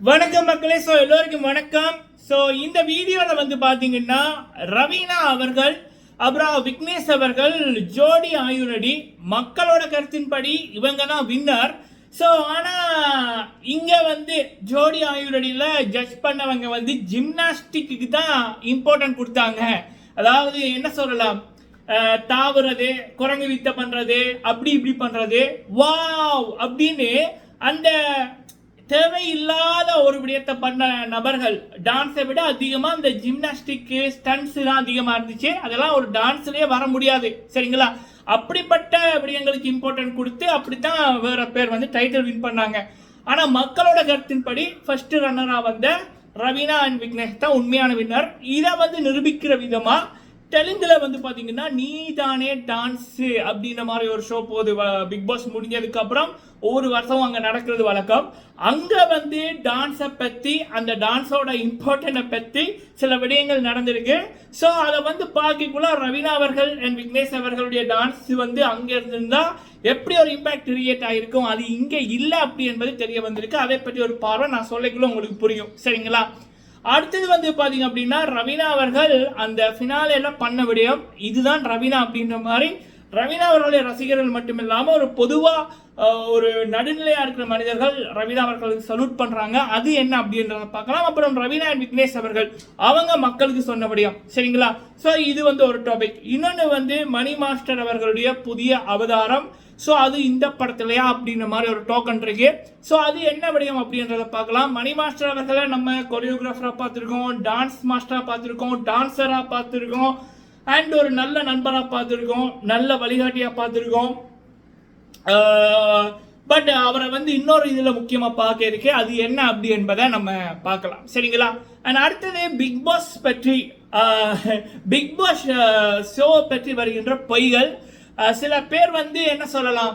வணக்கம் மக்களே. ஸோ எல்லோருக்கும் வணக்கம். ஸோ இந்த வீடியோவில் வந்து பார்த்தீங்கன்னா ரவீனா அவர்கள் அப்புறம் விக்னேஷ் அவர்கள் ஜோடி ஆயுரடி மக்களோட கருத்தின்படி இவங்க தான் வின்னர் ஸோ ஆனால் இங்கே வந்து ஜோடி ஆயுரடியில் ஜட்ஜ் பண்ணவங்க வந்து ஜிம்னாஸ்டிக்கு தான் இம்பார்ட்டன்ட் கொடுத்தாங்க. அதாவது என்ன சொல்லலாம்? தாவுறது குரங்கு வித்த பண்ணுறது அப்படி இப்படி பண்ணுறது வாவ் அப்படின்னு அந்த தேவையில்லாத ஒரு விடயத்தை பண்ண நபர்கள் டான்ஸை விட அதிகமா இந்த ஜிம்னாஸ்டிக் ஸ்டன்ஸ் தான் அதிகமா இருந்துச்சு. அதெல்லாம் ஒரு டான்ஸ்லயே வர முடியாது. சரிங்களா? அப்படிப்பட்ட விடயங்களுக்கு இம்பார்ட்டன்ட் கொடுத்து அப்படித்தான் வேற பேர் வந்து டைட்டில் வின் பண்ணாங்க. ஆனா மக்களோட கருத்தின்படி ஃபர்ஸ்ட் ரன்னரா வந்த ரவீனா அண்ட் விக்னேஷ் தான் உண்மையான வின்னர் இதை வந்து நிரூபிக்கிற விதமா தெலுங்குல வந்து பாத்தீங்கன்னா நீ தானே டான்ஸ் அப்படின்ற மாதிரி ஒரு ஷோ போகுது பிக் பாஸ் முடிஞ்சதுக்கு அப்புறம் ஒவ்வொரு வருஷம் அங்க நடக்கிறது வழக்கம். அங்க வந்து டான்ஸை பத்தி அந்த டான்ஸோட இம்பார்ட்டன்ட பத்தி சில விடயங்கள் நடந்திருக்கு. ஸோ அதை வந்து பார்க்கக்குள்ள ரவீனா அவர்கள் அண்ட் விக்னேஷ் அவர்களுடைய டான்ஸ் வந்து அங்க இருந்திருந்தா எப்படி ஒரு இம்பாக்ட் கிரியேட் ஆயிருக்கும்? அது இங்க இல்லை அப்படி என்பது தெரிய வந்திருக்கு. அதை பற்றி ஒரு பார்வை நான் சொல்லிக்குள்ள உங்களுக்கு புரியும். சரிங்களா? அடுத்தது வந்து பார்த்தீங்க அப்படின்னா ரவீனா அவர்கள் அந்த ஃபினாலேல பண்ண விடயம் இதுதான் ரவீனா அப்படின்ற மாதிரி. ரவீனா அவர்களுடைய ரசிகர்கள் மட்டும் இல்லாமல் ஒரு பொதுவாக ஒரு நடுநிலையாக இருக்கிற மனிதர்கள் ரவீனா அவர்களுக்கு சல்யூட் பண்ணுறாங்க அது என்ன அப்படின்றத பார்க்கலாம். அப்புறம் ரவீனா அண்ட் விக்னேஷ் அவர்கள் அவங்க மக்களுக்கு சொன்னபடியும் சரிங்களா? ஸோ இது வந்து ஒரு டாபிக் இன்னொன்று வந்து மணி மாஸ்டர் அவர்களுடைய புதிய அவதாரம். ஸோ அது இந்த படத்துலையா அப்படின்ற மாதிரி ஒரு டோக்கன் இருக்கு. ஸோ அது என்ன விடயம் அப்படின்றத பார்க்கலாம். மணி மாஸ்டர் அவர்களை நம்ம கொரியோகிராஃபராக பார்த்துருக்கோம் டான்ஸ் மாஸ்டராக பார்த்துருக்கோம் டான்ஸராக பார்த்துருக்கோம் அண்ட் ஒரு நல்ல நண்பராக பார்த்துருக்கோம் நல்ல வழிகாட்டியாக பார்த்துருக்கோம். பட் அவரை வந்து இன்னொரு இதில் முக்கியமாக பார்க்க இருக்கு அது என்ன அப்படி என்பதை நம்ம பார்க்கலாம். சரிங்களா? அண்ட் அடுத்தது பிக் பாஸ் பற்றி பிக் பாஸ் ஷோ பற்றி வருகின்ற பொய்கள். சில பேர் வந்து என்ன சொல்லலாம்?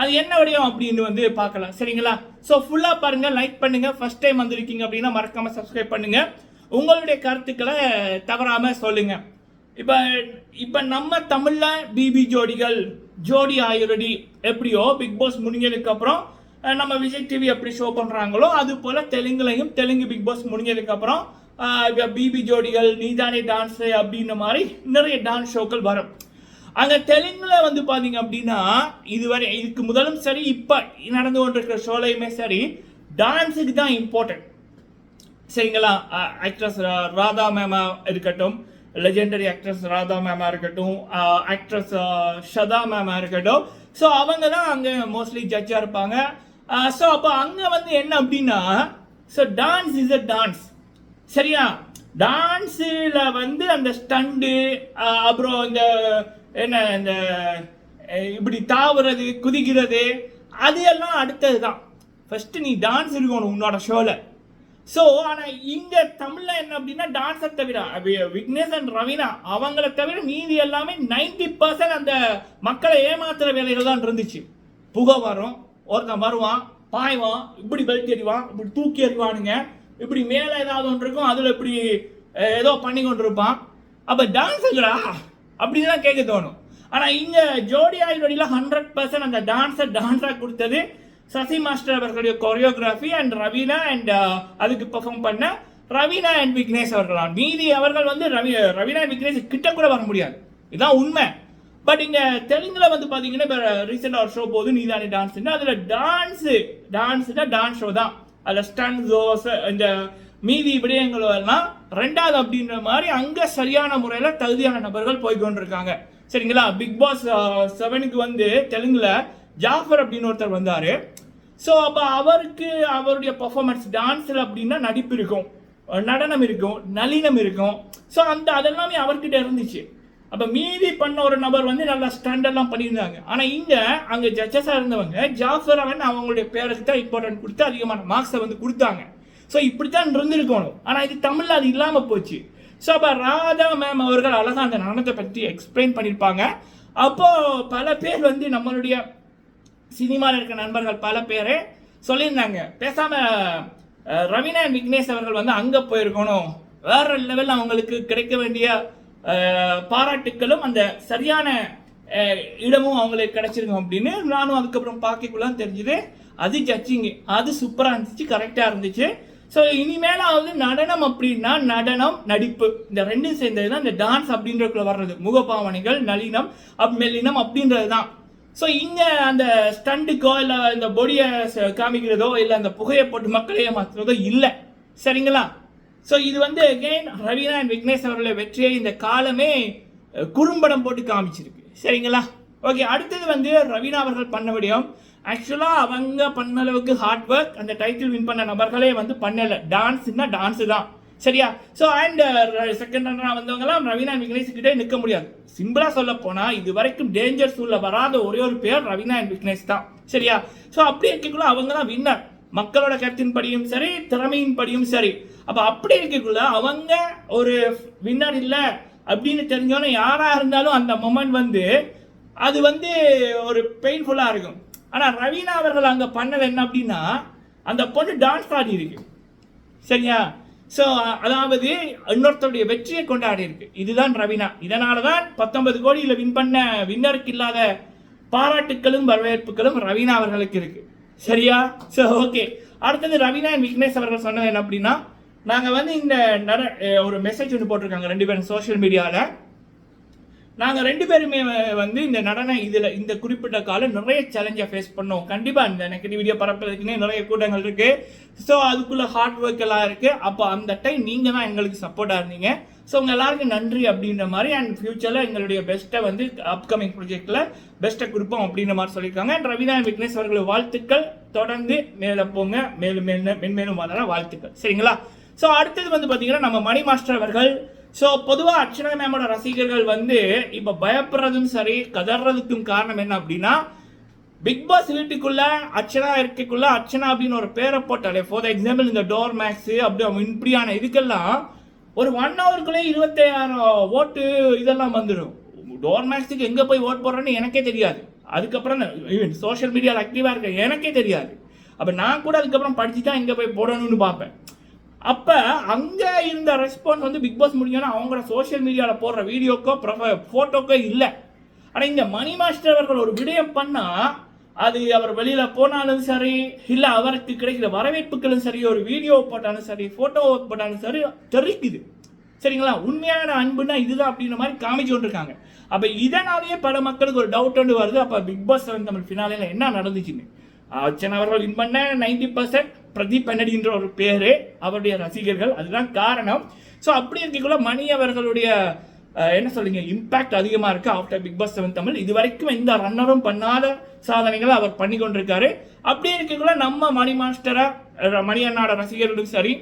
அது என்ன வடிவம் அப்படின்னு வந்து பார்க்கலாம். சரிங்களா? ஸோ ஃபுல்லாக பாருங்கள் லைக் பண்ணுங்கள் ஃபஸ்ட் டைம் வந்திருக்கீங்க அப்படின்னா மறக்காமல் சப்ஸ்கிரைப் பண்ணுங்கள் உங்களுடைய கருத்துக்களை தவறாமல் சொல்லுங்கள் இப்போ இப்போ நம்ம தமிழில் பிபி ஜோடிகள் ஜோடி ஆயுரடி எப்படியோ பிக் பாஸ் முடிஞ்சதுக்கப்புறம் நம்ம விஜய் டிவி எப்படி ஷோ பண்ணுறாங்களோ அது போல் தெலுங்குலையும் தெலுங்கு பிக் பாஸ் முடிஞ்சதுக்கப்புறம் பிபி ஜோடிகள் நீதானே டான்ஸு அப்படின்ற மாதிரி நிறைய டான்ஸ் ஷோக்கள் வரும். அங்கே தெலுங்குல வந்து பார்த்தீங்க அப்படின்னா இதுவரை இதுக்கு முதலும் சரி இப்போ நடந்து கொண்டிருக்கிற ஷோலையுமே சரி டான்ஸுக்கு தான் இம்பார்ட்டன்ட் சரிங்களா? ஆக்ட்ரஸ் ராதா மேமா இருக்கட்டும் லெஜெண்டரி ஆக்ட்ரஸ் ராதா மேமா இருக்கட்டும் ஆக்ட்ரஸ் ஷதா மேமா இருக்கட்டும். ஸோ அவங்க தான் அங்கே மோஸ்ட்லி ஜட்ஜாக இருப்பாங்க. ஸோ அப்போ அங்கே வந்து என்ன அப்படின்னா so dance is a dance சரியா? டான்ஸில் வந்து அந்த ஸ்டண்டு அப்புறம் இந்த என்ன இந்த இப்படி தாவுறது குதிக்கிறது அது எல்லாம் அடுத்தது தான் ஃபஸ்ட்டு நீ டான்ஸ் இருக்கணும் உன்னோட ஷோவில் ஸோ ஆனால் இங்கே தமிழில் என்ன அப்படின்னா டான்ஸை தவிர விக்னேஷ் அண்ட் ரவீனா அவங்கள தவிர மீதி எல்லாமே நைன்டி பர்சன்ட் அந்த மக்களை ஏமாத்துற வேலைகள் தான் இருந்துச்சு. புகை வரும் ஒருத்தன் வருவான் பாய்வான் இப்படி பெல்ட் எறிவான் இப்படி தூக்கி எறிவானுங்க இப்படி மேலே ஏதாவது ஒன்று இருக்கும் அதில் இப்படி ஏதோ பண்ணி கொண்டு இருப்பான் அப்போ டான்ஸுங்களா அப்படின்னு தான் கேட்க தோணும். ஆனால் இங்கே ஜோடி ஆயுடியில் ஹண்ட்ரட் பர்சன்ட் அந்த டான்ஸை டான்ஸாக கொடுத்தது சசி மாஸ்டர் அவர்களுடைய கொரியோகிராஃபி அண்ட் ரவீனா அண்ட் அதுக்கு பெர்ஃபார்ம் பண்ண ரவீனா அண்ட் விக்னேஷ் அவர்களாம் மீதி அவர்கள் வந்து ரவி ரவீனா அண்ட் விக்னேஷ் கிட்ட கூட வர முடியாது. இதுதான் உண்மை. பட் இங்கே தெலுங்கில் வந்து பார்த்தீங்கன்னா இப்போ ரீசெண்டாக ஒரு ஷோ போகுது நீதானே டான்ஸ்னா அதில் டான்ஸு டான்ஸுனா டான்ஸ் ஷோ தான். அதில் ஸ்டன் ஜோஸ் இந்த மீதி விடயங்கள் எல்லாம் ரெண்டாவது அப்படின்ற மாதிரி அங்கே சரியான முறையில் தகுதியான நபர்கள் போய்கொண்டிருக்காங்க சரிங்களா? பிக் பாஸ் செவனுக்கு வந்து தெலுங்கில் ஜாஃபர் அப்படின்னு ஒருத்தர் வந்தார். ஸோ அப்போ அவருக்கு அவருடைய பர்ஃபார்மன்ஸ் டான்ஸில் அப்படின்னா நடிப்பு இருக்கும். நடனம் இருக்கும் நளினம் இருக்கும். ஸோ அந்த அதெல்லாமே அவர்கிட்ட இருந்துச்சு. அப்போ மீதி பண்ண ஒரு நபர் வந்து நல்லா ஸ்டாண்டர்ட்லாம் பண்ணியிருந்தாங்க. ஆனால் இங்கே அங்கே ஜட்ஜஸாக இருந்தவங்க ஜாஃபர் அவன் அவங்களுடைய பேருக்கு தான் இம்பார்ட்டன்ட் கொடுத்து அதிகமான மார்க்ஸை வந்து கொடுத்தாங்க. ஸோ இப்படித்தான் இருந்திருக்கணும். ஆனால் இது தமிழில் அது இல்லாமல் போச்சு. ஸோ அப்போ ராதா மேம் அவர்கள் அழகாக அந்த நடனத்தை பற்றி எக்ஸ்பிளைன் பண்ணியிருப்பாங்க அப்போது பல பேர் வந்து நம்மளுடைய சினிமாவில் இருக்க நண்பர்கள் பல பேர் சொல்லியிருந்தாங்க. பேசாமல் அஹ், ரவீனா விக்னேஷ் அவர்கள் வந்து அங்கே போயிருக்கணும். வேற லெவலில் அவங்களுக்கு கிடைக்க வேண்டிய பாராட்டுக்களும் அந்த சரியான இடமும் அவங்களுக்கு கிடைச்சிருக்கும் அப்படின்னு நானும் அதுக்கப்புறம் பார்க்கக்குள்ள தெரிஞ்சுது. அது ஜட்ஜிங்கு அது சூப்பராக இருந்துச்சு கரெக்டாக இருந்துச்சு. ஸோ இனிமேலாவது நடனம் அப்படின்னா நடனம் நடிப்பு. இந்த ரெண்டும் சேர்ந்தது தான் இந்த டான்ஸ் அப்படின்றதுக்குள்ள வர்றது. முகபாவனைகள் நளினம் அப் மெல்லினம் அப்படின்றது தான் ஸோ இங்கே அந்த ஸ்டண்ட்டுக்கோ இல்லை இந்த பொடியை காமிக்கிறதோ இல்லை அந்த புகையை போட்டு மக்களையே மாற்றுறதோ இல்லை. சரிங்களா? ஸோ இது வந்து அகெயின் ரவீனா அண்ட் விக்னேஷ் அவர்களுடைய வெற்றியை இந்த காலமே குறும்படம் போட்டு காமிச்சிருக்கு. சரிங்களா? ஓகே அடுத்தது வந்து ரவீனா அவர்கள் பண்ண விடியும். ஆக்சுவலாக அவங்க பண்ண அளவுக்கு ஹார்ட் ஒர்க் அந்த டைட்டில் வின் பண்ண நபர்களே வந்து பண்ணலை. டான்ஸ்னா டான்ஸு தான். சரியா? ஸோ அண்ட் செகண்ட் ரன்னராக வந்தவங்கலாம் ரவீனா அண்ட் விக்னேஷ் கிட்டே நிற்க முடியாது. சிம்பிளாக சொல்ல போனால் இது வரைக்கும் டேஞ்சர் சூழ்ல வராத ஒரே ஒரு பேர் ரவீனா அண்ட் விக்னேஷ் தான். சரியா? ஸோ அப்படி இருக்கக்குள்ள அவங்க தான் வின்னர் மக்களோட கருத்தின் படியும் சரி திறமையின் படியும் சரி. அப்போ அப்படி இருக்கக்குள்ள அவங்க ஒரு வின்னர் இல்லை அப்படின்னு தெரிஞ்சோன்னே யாராக இருந்தாலும் அந்த மொமெண்ட் வந்து அது வந்து ஒரு பெயின்ஃபுல்லாக இருக்கும். ஆனால் ரவீனா அவர்கள் அங்கே பண்ணது என்ன அப்படின்னா அந்த பொண்ணு டான்ஸ் ஆடி இருக்கு. சரியா? ஸோ அதாவது இன்னொருத்தருடைய வெற்றியை கொண்டாடி இருக்கு. இதுதான் ரவீனா. இதனால தான் பத்தொன்பது கோடியில் வின் பண்ண வின்னருக்கு இல்லாத பாராட்டுக்களும் வரவேற்புகளும் ரவீனா அவர்களுக்கு இருக்கு. சரியா? ஸோ ஓகே அடுத்தது ரவீனா என் விக்னேஷ் அவர்கள் சொன்னது என்ன அப்படின்னா நாங்கள் வந்து இந்த நட ஒரு மெசேஜ் ஒன்று போட்டிருக்காங்க ரெண்டு பேரும் சோஷியல் மீடியாவில் நாங்கள் ரெண்டு பேருமே வந்து இந்த நடன இதில் இந்த குறிப்பிட்ட காலம் நிறைய சேலஞ்சை ஃபேஸ் பண்ணோம். கண்டிப்பாக இந்த நெகட்டிவ் வீடியோ பரப்புறதுக்குன்னே நிறைய கூட்டங்கள் இருக்குது ஸோ அதுக்குள்ளே ஹார்ட் ஒர்க் எல்லாம் இருக்குது அப்போ அந்த டைம் நீங்கள் தான் எங்களுக்கு சப்போர்ட்டாக இருந்தீங்க. ஸோ உங்கள் எல்லாருக்கும் நன்றி அப்படின்ற மாதிரி அண்ட் ஃப்யூச்சரில் எங்களுடைய பெஸ்ட்டை வந்து அப்கமிங் ப்ராஜெக்டில் பெஸ்ட்டை கொடுப்போம் அப்படின்ற மாதிரி சொல்லியிருக்காங்க. அண்ட் ரவினா விக்னேஷ் அவர்கள் வாழ்த்துக்கள். தொடர்ந்து மேலே போங்க. மேலும் மேலும் மென்மேலும் வளர வாழ்த்துக்கள். சரிங்களா? ஸோ அடுத்தது வந்து பார்த்தீங்கன்னா நம்ம மணி மாஸ்டர் அவர்கள் ஸோ பொதுவாக அர்ச்சனா மேமோட ரசிகர்கள் வந்து இப்போ பயப்படுறதும் சரி கதறதுக்கும் காரணம் என்ன அப்படின்னா பிக் பாஸ் வீட்டுக்குள்ள அர்ச்சனா இருக்கக்குள்ள அர்ச்சனா அப்படின்னு ஒரு பேரை போட்டாலே ஃபார் எக்ஸாம்பிள் இந்த டோர் மேக்ஸு அப்படி அவங்க இப்படியான இதுக்கெல்லாம் ஒரு ஒன் ஹவருக்குள்ளே இருபத்தாயிரம் ஓட்டு இதெல்லாம் வந்துடும் டோர் மேக்ஸுக்கு எங்கே போய் ஓட் போடுறேன்னு எனக்கே தெரியாது. அதுக்கப்புறம் ஈவன் சோஷியல் மீடியாவில் ஆக்டிவாக இருக்க எனக்கே தெரியாது. அப்போ நான் கூட அதுக்கப்புறம் படிச்சு தான் எங்கே போய் போடணும்னு பார்ப்பேன். அப்போ அங்கே இருந்த ரெஸ்பான்ஸ் வந்து பிக் பாஸ் முடிஞ்சோன்னா அவங்களோட சோஷியல் மீடியாவில் போடுற வீடியோக்கோ ப்ரொஃப ஃபோட்டோக்கோ இல்லை. ஆனால் இங்கே மணி மாஸ்டர் அவர்கள் ஒரு விடயம் பண்ணால் அது அவர் வெளியில் போனாலும் சரி இல்லை அவருக்கு கிடைக்கிற வரவேற்புகளும் சரி ஒரு வீடியோ போட்டாலும் சரி ஃபோட்டோ போட்டாலும் சரி தெரிக்குது. சரிங்களா? உண்மையான அன்புனா இதுதான் அப்படின்ற மாதிரி காமிச்சு கொண்டிருக்காங்க. அப்போ இதனாலேயே பல மக்களுக்கு ஒரு டவுட் ஒன்று வருது. அப்போ பிக் பாஸ் செவன் தமிழ் ஃபினாலில் என்ன நடந்துச்சுன்னு. அர்ச்சனா அவர்கள் வின் பண்ண நைன்டி பர்சன்ட் பிரதீப் பென்னடின்ற ஒரு பேர் அவருடைய ரசிகர்கள். அதுதான் காரணம். ஸோ அப்படி இருக்கக்குள்ள மணி அவர்களுடைய என்ன சொல்லுங்க இம்பேக்ட் அதிகமாக இருக்குது after Bigg Boss seven Tamil. இது வரைக்கும் எந்த ரன்னரும் பண்ணாத சாதனைகளை அவர் பண்ணி கொண்டிருக்காரு. அப்படி இருக்கக்குள்ள நம்ம மணி மாஸ்டரை மணி அண்ணாட ரசிகர்களும் சரி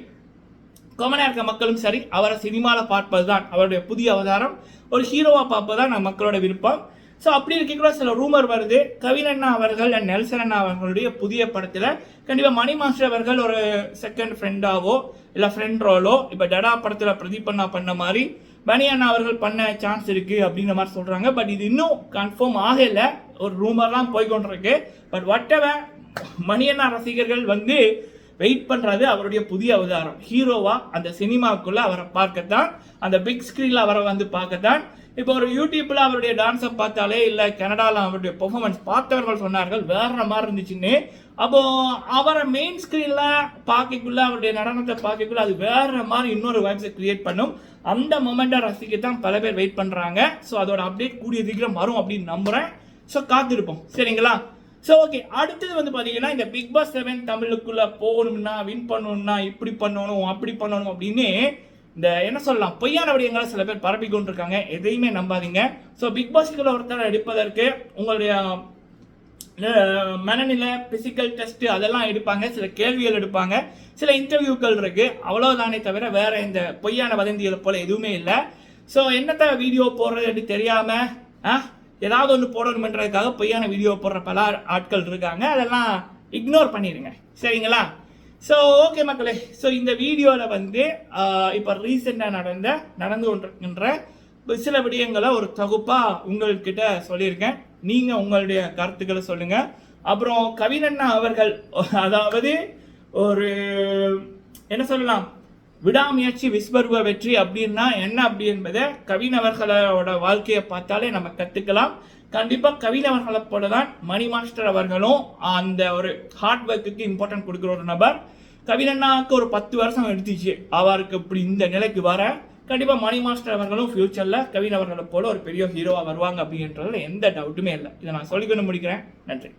கொமனா இருக்க மக்களும் சரி அவரை சினிமாவில் பார்ப்பது தான் அவருடைய புதிய அவதாரம். ஒரு ஹீரோவாக பார்ப்பது தான் மக்களோட விருப்பம். ஸோ அப்படி இருக்கக்கூட சில ரூமர் வருது. கவின் அண்ணா அவர்கள் அண்ட் நெல்சன் அண்ணா அவர்களுடைய புதிய படத்தில் கண்டிப்பாக மணி மாஸ்டர் அவர்கள் ஒரு செகண்ட் ஃப்ரெண்டாவோ இல்லை ஃப்ரெண்ட் ரோலோ இப்போ டடா படத்தில் பிரதீப் அண்ணா பண்ண மாதிரி மணி அண்ணா அவர்கள் பண்ண சான்ஸ் இருக்குது அப்படிங்கிற மாதிரி சொல்கிறாங்க பட் இது இன்னும் கன்ஃபார்ம் ஆகலை. ஒரு ரூமர்லாம் போய்கொண்டிருக்கு பட் whatever மணி அண்ணா ரசிகர்கள் வந்து வெயிட் பண்ணுறது அவருடைய புதிய அவதாரம். ஹீரோவாக அந்த சினிமாவுக்குள்ளே அவரை பார்க்கத்தான் அந்த பிக் ஸ்க்ரீனில் அவரை வந்து பார்க்கத்தான் இப்போ ஒரு யூடியூப்பில் அவருடைய டான்ஸை பார்த்தாலே இல்லை கனடாவில் அவருடைய பெர்ஃபார்மன்ஸ் பார்த்தவர்கள் சொன்னார்கள் வேற மாதிரி இருந்துச்சுன்னு. அப்போ அவரை மெயின் ஸ்க்ரீனில் பார்க்கக்குள்ள அவருடைய நடனத்தை பார்க்கக்குள்ள அது வேற மாதிரி இன்னொரு வைப்ஸை கிரியேட் பண்ணும். அந்த மொமெண்ட்டை ரசிக்கத்தான் பல பேர் வெயிட் பண்ணுறாங்க ஸோ அதோட அப்டேட் கூடிய சீக்கிரம் வரும் அப்படின்னு நம்புகிறேன் ஸோ காத்திருப்போம். சரிங்களா? ஸோ ஓகே அடுத்தது வந்து பார்த்தீங்கன்னா இந்த பிக் பாஸ் செவன் தமிழுக்குள்ளே போகணும்னா வின் பண்ணணும்னா இப்படி பண்ணணும் அப்படி பண்ணணும் அப்படின்னு இந்த என்ன சொல்லலாம் பொய்யான விடயங்களை சில பேர் பரப்பி கொண்டிருக்காங்க. எதையுமே நம்பாதீங்க. ஸோ பிக் பாஸ்க்குள்ள ஒருத்தர் எடுப்பதற்கு உங்களுடைய மனநிலை பிசிக்கல் டெஸ்ட் அதெல்லாம் எடுப்பாங்க. சில கேள்விகள் எடுப்பாங்க. சில இன்டர்வியூக்கள் இருக்கு. அவ்வளோதானே தவிர வேற இந்த பொய்யான வதந்திகளை போல எதுவுமே இல்லை. ஸோ என்னத்த வீடியோ போடுறதுன்னு தெரியாம ஆ, ஏதாவது ஒன்று போடணுமென்றதுக்காக பொய்யான வீடியோ போடுற பல ஆட்கள் இருக்காங்க. அதெல்லாம் இக்னோர் பண்ணிடுங்க சரிங்களா? ஸோ ஓகே மக்களே. ஸோ இந்த வீடியோவில் வந்து இப்போ ரீசெண்டாக நடந்த நடந்து கொண்டிருக்கின்ற சில விடயங்களை ஒரு தொகுப்பாக உங்கள்கிட்ட சொல்லியிருக்கேன். நீங்கள் உங்களுடைய கருத்துக்களை சொல்லுங்கள் அப்புறம் கவினண்ணா அவர்கள் அதாவது ஒரு என்ன சொல்லலாம்? விடாமுயற்சி விஸ்வருவ வெற்றி அப்படின்னா என்ன அப்படி என்பதை கவினவர்களோட வாழ்க்கையை பார்த்தாலே நம்ம கற்றுக்கலாம் கண்டிப்பாக கவினவர்களை போல தான் மணி மாஸ்டர் அவர்களும் அந்த ஒரு ஹார்ட் ஒர்க்குக்கு இம்பார்ட்டன்ட் கொடுக்குற ஒரு நபர். கவினண்ணாவுக்கு ஒரு பத்து வருஷம் எடுத்துச்சு. அவருக்கு இப்படி இந்த நிலைக்கு வர கண்டிப்பாக மணி மாஸ்டர் அவர்களும் ஃப்யூச்சரில் கவின் அவர்களை போல ஒரு பெரிய ஹீரோவாக வருவாங்க அப்படின்றதுல எந்த டவுட்டுமே இல்லை. இதை நான் சொல்லிக்கொண்டு முடிக்கிறேன். நன்றி.